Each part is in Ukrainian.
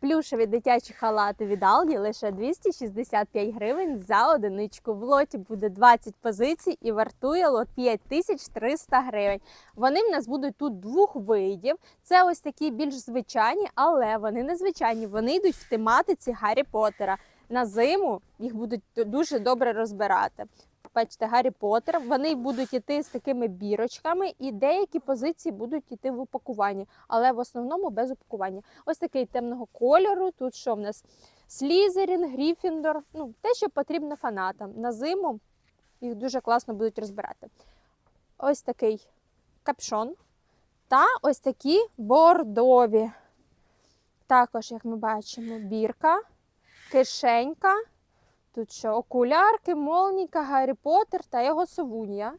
Плюшеві дитячі халати від Aldi лише 265 гривень за одиничку. В лоті буде 20 позицій і вартує лот 5300 гривень. Вони в нас будуть тут двох видів. Це ось такі більш звичайні, але вони незвичайні. Вони йдуть в тематиці Гаррі Поттера. На зиму їх будуть дуже добре розбирати. Бачите, Гаррі Поттер. Вони будуть йти з такими бірочками, і деякі позиції будуть йти в упакуванні, але в основному без упакування. Ось такий темного кольору. Тут що в нас? Слізерін, Гріфіндор. Ну, те, що потрібно фанатам. На зиму їх дуже класно будуть розбирати. Ось такий капшон. Та ось такі бордові. Також, як ми бачимо, бірка, кишенька. Тут що окулярки, молніка, Гаррі Поттер та його совунія,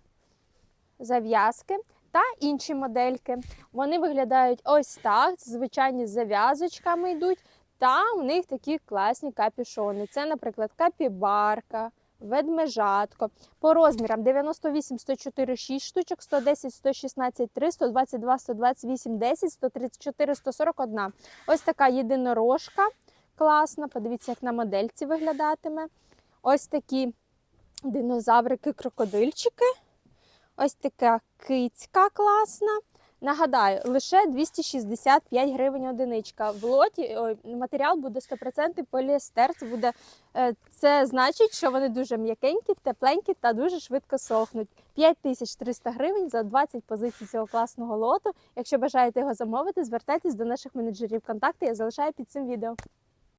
зав'язки та інші модельки. Вони виглядають ось так. Звичайні з зав'язочками йдуть. Та у них такі класні капюшони. Це, наприклад, капібарка, ведмежатко. По розмірам 98, 104, 6 штучок, 110, 116, 3, 122, 128, 10, 134, 141. Ось така єдинорожка класна. Подивіться, як на модельці виглядатиме. Ось такі динозаврики-крокодильчики. Ось така кицька класна. Нагадаю, лише 265 гривень одиничка. В лоті ой, матеріал буде 100% поліестер. Це, буде, е, це значить, що вони дуже м'якенькі, тепленькі та дуже швидко сохнуть. 5300 гривень за 20 позицій цього класного лоту. Якщо бажаєте його замовити, звертайтесь до наших менеджерів. Контакти я залишаю під цим відео.